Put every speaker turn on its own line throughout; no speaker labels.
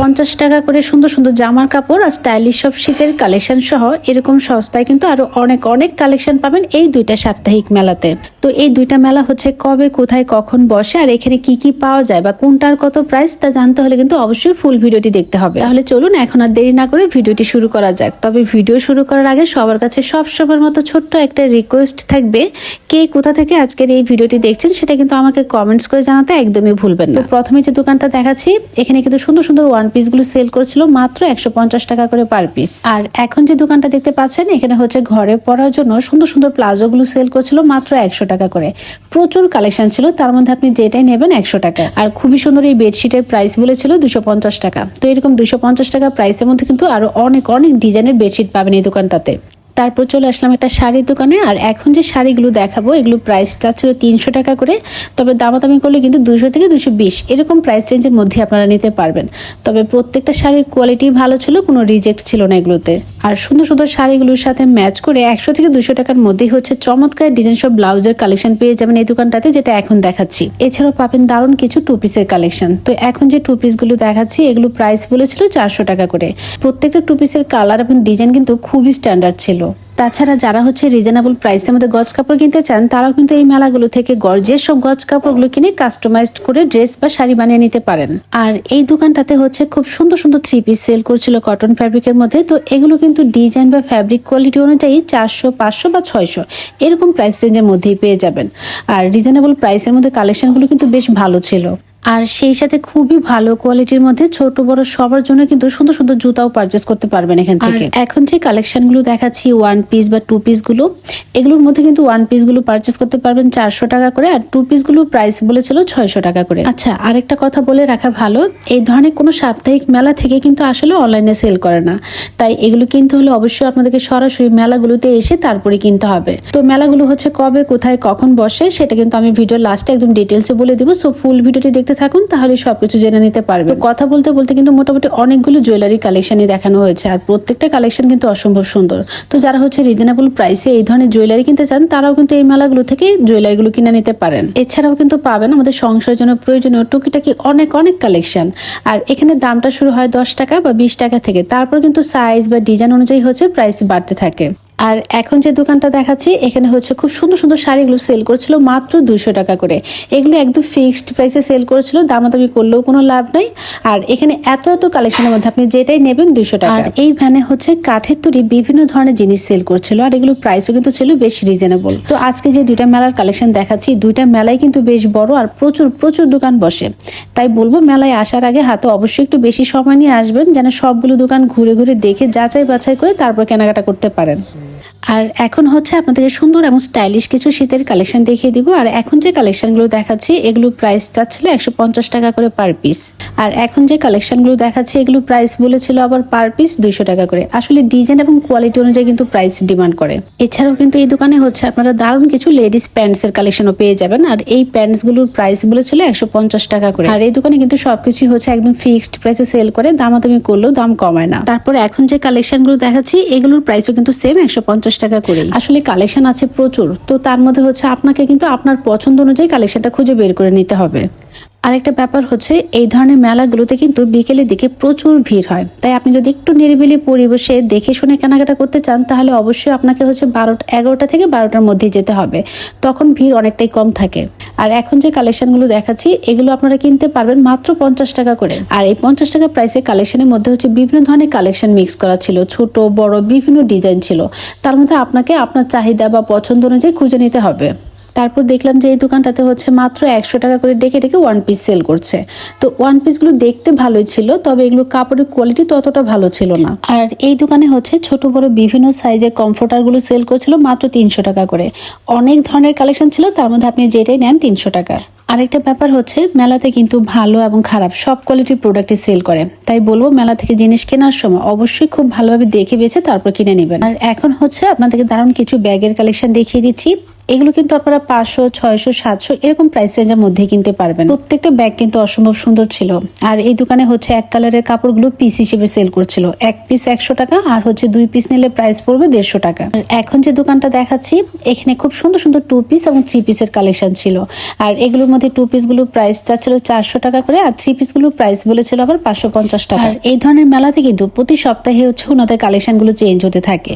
পঞ্চাশ টাকা।
করে সুন্দর সুন্দর জামার কাপড় আর স্টাইলিশ সব শীতের কালেকশন সহ এরকম সস্তায় কিন্তু আরও অনেক অনেক কালেকশন পাবেন এই দুইটা সাপ্তাহিক মেলাতে। তো এই দুইটা মেলা হচ্ছে কবে, কোথায়, কখন বসে আর এখানে কি কি পাওয়া যায় বা কোনটার কত প্রাইস তা জানতে হলে কিন্তু অবশ্যই ফুল ভিডিওটি দেখতে হবে। তাহলে চলুন এখন আর দেরি না করে ভিডিওটি শুরু করা যাক। তবে ভিডিও শুরু করার আগে সবার কাছে সব সময়ের মতো ছোট্ট একটা রিকোয়েস্ট থাকবে, কে কোথা থেকে আজকের এই ভিডিওটি দেখছেন সেটা কিন্তু আমাকে কমেন্টস করে জানাতে একদমই ভুলবেন না। প্রথমে যে দোকানটা দেখাচ্ছি, এখানে কিন্তু সুন্দর সুন্দর ওয়ান পিসগুলো সেল করছিল মাত্র একশো পঞ্চাশ টাকা করে পার পিস আর এখন যে দোকানটা দেখতে পাচ্ছেন, এখানে হচ্ছে ঘরে পরার জন্য সুন্দর সুন্দর প্লাজো গুলো সেল করছিল মাত্র একশো টাকা করে। প্রচুর কালেকশন ছিল, তার মধ্যে আপনি যেটাই নেবেন একশো টাকা। আর খুবই সুন্দর এই বেডশিটের প্রাইস বলেছিল দুশো পঞ্চাশ টাকা। তো এরকম দুশো পঞ্চাশ টাকা প্রাইসের মধ্যে কিন্তু আরও অনেক অনেক ডিজাইনের বেডশিট পাবেন এই দোকানটাতে। তারপর চলে আসলাম একটা শাড়ির দোকানে, আর এখন যে শাড়িগুলো দেখাবো, এগুলো প্রাইসটা ছিল তিনশো টাকা করে, তবে দামাদামি করলে কিন্তু দুশো থেকে দুশো বিশ, এরকম প্রাইস রেঞ্জের মধ্যে আপনারা নিতে পারবেন। তবে প্রত্যেকটা শাড়ির কোয়ালিটি ভালো ছিল, কোনো রিজেক্ট ছিল না এগুলোতে। আর সুন্দর সুন্দর শাড়িগুলোর সাথে ম্যাচ করে একশো থেকে দুশো টাকার মধ্যেই হচ্ছে চমৎকার ডিজাইন সব ব্লাউজের কালেকশন পেয়ে যাবেন এই দোকানটাতে, যেটা এখন দেখাচ্ছি। এছাড়াও পাবেন দারুণ কিছু টু পিসের কালেকশন তো এখন যে টু পিসগুলো দেখাচ্ছি, এগুলো প্রাইস বলেছিল চারশো টাকা করে। প্রত্যেকটা টু পিসের কালার এবং ডিজাইন কিন্তু খুবই স্ট্যান্ডার্ড ছিল। তাছাড়া যারা হচ্ছে রিজনেবল প্রাইসের মধ্যে গজ কাপড় কিনতে চান, তারাও কিন্তু এই মেলাগুলো থেকে গর্জের সব গজ কাপড়গুলো কিনে কাস্টমাইজড করে ড্রেস বা শাড়ি বানিয়ে নিতে পারেন। আর এই দোকানটাতে হচ্ছে খুব সুন্দর সুন্দর থ্রি পিস সেল করছিল কটন ফ্যাব্রিকের মধ্যে। তো এগুলো কিন্তু ডিজাইন বা ফ্যাব্রিক কোয়ালিটি অনুযায়ী চারশো, পাঁচশো বা ছয়শো এরকম প্রাইস রেঞ্জের মধ্যেই পেয়ে যাবেন। আর রিজনেবল প্রাইসের মধ্যে কালেকশনগুলো কিন্তু বেশ ভালো ছিল। আর সেই সাথে খুবই ভালো কোয়ালিটির মধ্যে ছোট বড় সবার জন্য কিন্তু সুন্দর সুন্দর জুতাও পারচেস করতে পারবেন এখান থেকে। এখন যে কালেকশনগুলো দেখাচ্ছি ওয়ান পিস বা টু পিসগুলো এগুলোর মধ্যে কিন্তু ওয়ান পিসগুলো পারচেস করতে পারবেন চারশো টাকা করে আর টু পিসগুলো প্রাইস বলেছিল ছয়শো টাকা করে। আচ্ছা আরেকটা কথা বলে রাখা ভালো এই ধরনের কোনো সাপ্তাহিক মেলা থেকে কিন্তু আসলে অনলাইনে সেল করে না। তাই এগুলো কিনতে হলে অবশ্যই আপনাদেরকে সরাসরি মেলাগুলোতে এসে তারপরে কিনতে হবে। তো মেলাগুলো হচ্ছে কবে কোথায় কখন বসে সেটা কিন্তু আমি ভিডিও লাস্টে একদম ডিটেলসে বলে দিব। সো ফুল ভিডিওটি দেখতে থাকুন, তাহলে সবকিছু জেনে নিতে পারবে কথা বলতে বলতে কিন্তু মোটামুটি অনেকগুলো জুয়েলারি কালেকশনই দেখানো হয়েছে, আর প্রত্যেকটা কালেকশন কিন্তু অসম্ভব সুন্দর। তো যারা হচ্ছে রিজনেবল প্রাইসে এই ধরনের জুয়েলারি কিনতে চান, তারাও কিন্তু এই মেলাগুলো থেকে জুয়েলারিগুলো কিনে নিতে পারেন। এছাড়াও কিন্তু পাবেন আমাদের সংসারের জন্য প্রয়োজনীয় টুকিটাকি অনেক অনেক কালেকশন আর এখানে দামটা শুরু হয় দশ টাকা বা বিশ টাকা থেকে, তারপর কিন্তু সাইজ বা ডিজাইন অনুযায়ী হচ্ছে প্রাইস বাড়তে থাকে। আর এখন যে দোকানটা দেখাচ্ছি, এখানে হচ্ছে খুব সুন্দর সুন্দর শাড়িগুলো সেল করছিল মাত্র দুশো টাকা করে। এগুলো একদম ফিক্সড প্রাইসে সেল করেছিল, দামাদামি করলেও কোনো লাভ নাই। আর এখানে এত এত কালেকশনের মধ্যে আপনি যেটাই নেবেন দুশো টাকা। আর এই ভ্যানে হচ্ছে কাঠের তৈরি বিভিন্ন ধরনের জিনিস সেল করছিল আর এগুলো প্রাইসও কিন্তু ছিল বেশ রিজনেবল তো আজকে যে দুইটা মেলার কালেকশন দেখাচ্ছি, দুইটা মেলায় কিন্তু বেশ বড় আর প্রচুর প্রচুর দোকান বসে। তাই বলব মেলায় আসার আগে হাতে অবশ্যই একটু বেশি সময় নিয়ে আসবেন যেন সবগুলো দোকান ঘুরে ঘুরে দেখে যাচাই বাছাই করে তারপর কেনাকাটা করতে পারেন। আর এখন হচ্ছে আপনাদেরকে সুন্দর এবং স্টাইলিশ কিছু শীতের কালেকশন দেখিয়ে দিব। আর এখন যে কালেকশনগুলো দেখাচ্ছি, এগুলো প্রাইস চাচ্ছিল একশো পঞ্চাশ টাকা করে পার পিস আর এখন যে কালেকশনগুলো দেখাচ্ছি, এগুলো প্রাইস বলেছিল আবার পার পিস দুইশো টাকা করে। আসলে ডিজাইন এবং কোয়ালিটি অনুযায়ী কিন্তু প্রাইস ডিমান্ড করে। এছাড়াও কিন্তু এই দোকানে হচ্ছে আপনারা দারুণ কিছু লেডিস প্যান্টস এর কালেকশনও পেয়ে যাবেন। আর এই প্যান্টসগুলোর প্রাইস বলেছিল একশো পঞ্চাশ টাকা করে। আর এই দোকানে কিন্তু সবকিছুই হচ্ছে একদম ফিক্সড প্রাইসে সেল করে। দামাদামি করলেও দাম কমায় না। তারপর এখন যে কালেকশনগুলো দেখাচ্ছি, এগুলোর প্রাইসও কিন্তু সেম একশো পঞ্চাশ টাকা করে আসলে কালেকশন আছে প্রচুর, তো তার মধ্যে হচ্ছে আপনাকে কিন্তু আপনার পছন্দ অনুযায়ী কালেকশনটা খুঁজে বের করে নিতে হবে। আরেকটা ব্যাপার হচ্ছে, এই ধরনের মেলাগুলোতে কিন্তু বিকেলের দিকে প্রচুর ভিড় হয়। তাই আপনি যদি একটু নিরিবিলি পরিবেশে দেখে শুনে কেনাকাটা করতে চান, তাহলে অবশ্যই আপনাকে হচ্ছে বারোটা, এগারোটা থেকে বারোটার মধ্যে যেতে হবে। তখন ভিড় অনেকটাই কম থাকে। আর এখন যে কালেকশনগুলো দেখাচ্ছি, এগুলো আপনারা কিনতে পারবেন মাত্র পঞ্চাশ টাকা করে। আর এই পঞ্চাশ টাকা প্রাইসে কালেকশনের মধ্যে হচ্ছে বিভিন্ন ধরনের কালেকশন মিক্স করা ছিল। ছোট, বড়, বিভিন্ন ডিজাইন ছিল। তার মধ্যে আপনাকে আপনার চাহিদা বা পছন্দ অনুযায়ী খুঁজে নিতে হবে। তারপর দেখলাম যে এই দোকানটাতে হচ্ছে মাত্র একশো টাকা করে ডেকে ডেকে ওয়ান পিস সেল করছে। তো ওয়ান পিসগুলো দেখতে ভালোই ছিল, তবে এগুলোর কাপড়ের কোয়ালিটি ততটা ভালো ছিল না। আর এই দোকানে হচ্ছে ছোট, বড় বিভিন্ন সাইজের কমফোর্টারগুলো সেল করছিল মাত্র তিনশো টাকা করে। অনেক ধরনের কালেকশন ছিল, তার মধ্যে আপনি যেটাই নেন তিনশো টাকা। আরেকটা ব্যাপার হচ্ছে, মেলাতে কিন্তু ভালো এবং খারাপ, সব কোয়ালিটির প্রোডাক্টই সেল করে। তাই বলব, মেলা থেকে জিনিস কেনার সময় অবশ্যই খুব ভালোভাবে দেখে বেছে তারপর কিনে নেবেন। আর এখন হচ্ছে আপনাদেরকে দারুণ কিছু ব্যাগের কালেকশন দেখিয়ে দিচ্ছি। এগুলো কিন্তু আপনারা পাঁচশো, ছয়শো, সাতশো এরকম প্রাইস রেঞ্জের মধ্যে কিনতে পারবেন। প্রত্যেকটা ব্যাগ কিন্তু অসম্ভব সুন্দর ছিল। আর এই দোকানে হচ্ছে এক কালারের কাপড়গুলো পিস হিসেবে সেল করছিল। এক পিস একশো টাকা আর হচ্ছে দুই পিস নিলে প্রাইস পড়বে দেড়শো টাকা। এখন যে দোকানটা দেখাচ্ছি, এখানে খুব সুন্দর সুন্দর টু পিস এবং থ্রি পিসের কালেকশন ছিল। আর এগুলোর মধ্যে টু পিসগুলো প্রাইস চাচ্ছিল চারশো টাকা করে আর থ্রি পিসগুলোর প্রাইস বলেছিল আবার পাঁচশো পঞ্চাশ টাকা। আর এই ধরনের মেলাতে কিন্তু প্রতি সপ্তাহে হচ্ছে ওনাদের কালেকশনগুলো চেঞ্জ হতে থাকে।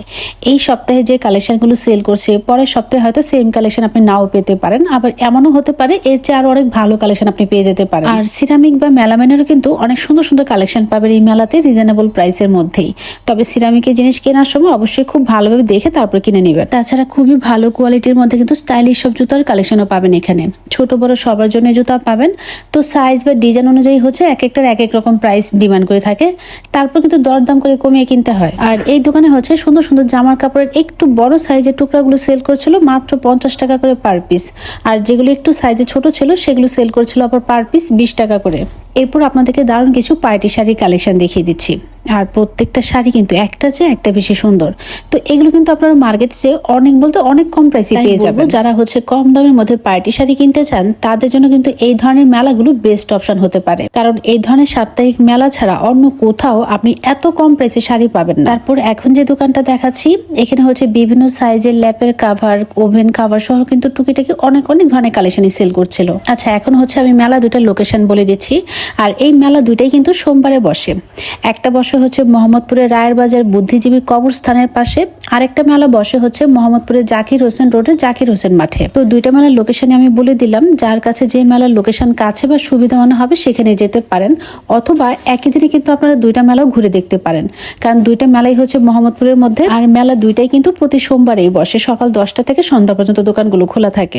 এই সপ্তাহে যে কালেকশনগুলো সেল করছে, পরের সপ্তাহে হয়তো সেম কালেকশন আপনি নাও পেতে পারেন। আবার এমনও হতে পারে, এর চেয়ে আরও অনেক ভালো কালেকশন আপনি পেয়ে যেতে পারেন। আর সিরামিক বা মেলামেনেরও কিন্তু অনেক সুন্দর সুন্দর কালেকশন পাবেন এই মেলাতে রিজনেবল প্রাইসের মধ্যেই। তবে সিরামিকের জিনিস কেনার সময় অবশ্যই খুব ভালোভাবে দেখে তারপর কিনে নেবেন। তাছাড়া খুবই ভালো কোয়ালিটির মধ্যে কিন্তু স্টাইলিশ সব জুতার কালেকশনও পাবেন এখানে। ছোট, বড় সবার জন্য জুতা পাবেন। তো সাইজ বা ডিজাইন অনুযায়ী হচ্ছে এক একটার এক এক রকম প্রাইস ডিমান্ড করে থাকে। তারপর কিন্তু দরদাম করে কমিয়ে কিনতে হয়। আর এই দোকানে হচ্ছে সুন্দর সুন্দর জামার কাপড়ের একটু বড় সাইজের টুকরাগুলো সেল করছিল মাত্র পঞ্চাশ টাকা করে পার পিস আর যেগুলো একটু সাইজে ছোট ছিল, সেগুলো সেল করছিল আবার পার পিস বিশ টাকা করে। এরপর আপনাদেরকে দারুণ কিছু পার্টি শাড়ির কালেকশন দেখিয়ে দিচ্ছি। আর প্রত্যেকটা শাড়ি কিন্তু একটা চেয়ে একটা বেশি সুন্দর। তো এগুলো কিন্তু আপনারা মার্কেট চেয়ে অনেক বলতে অনেক কম প্রাইসে পেয়ে যাবেন। যারা হচ্ছে কম দামের মধ্যে পার্টি শাড়ি কিনতে চান তাদের জন্য কিন্তু এই ধরনের মেলাগুলো বেস্ট অপশন হতে পারে। কারণ এই ধরনের সাপ্তাহিক মেলা ছাড়া অন্য কোথাও আপনি এত কম প্রাইসে শাড়ি পাবেন না। তারপর এখন যে দোকানটা দেখাচ্ছি এখানে হচ্ছে বিভিন্ন সাইজের ল্যাপের কাভার ওভেন কাভার সহ কিন্তু টুকিটাকি অনেক অনেক ধরনের কালেকশনই সেল করছিল। আচ্ছা এখন হচ্ছে আমি মেলা দুটার লোকেশন বলে দিচ্ছি। আর এই মেলা দুইটাই কিন্তু সোমবারে বসে। একটা বসে হচ্ছে মোহাম্মদপুরের রায়ের বাজার বুদ্ধিজীবী কবরস্থানের পাশে, আরেকটা মেলা বসে হচ্ছে মোহাম্মদপুরের জাকির হোসেন রোডের জাকির হোসেন মাঠে। তো দুইটা মেলার লোকেশনে আমি বলে দিলাম, যার কাছে যে মেলার লোকেশন কাছে বা সুবিধা মনে হবে সেখানে যেতে পারেন, অথবা একই দিনে কিন্তু আপনারা দুইটা মেলাও ঘুরে দেখতে পারেন। কারণ দুইটা মেলাই হচ্ছে মোহাম্মদপুরের মধ্যে, আর মেলা দুইটাই কিন্তু প্রতি সোমবারেই বসে। সকাল দশটা থেকে সন্ধ্যা পর্যন্ত দোকানগুলো খোলা থাকে।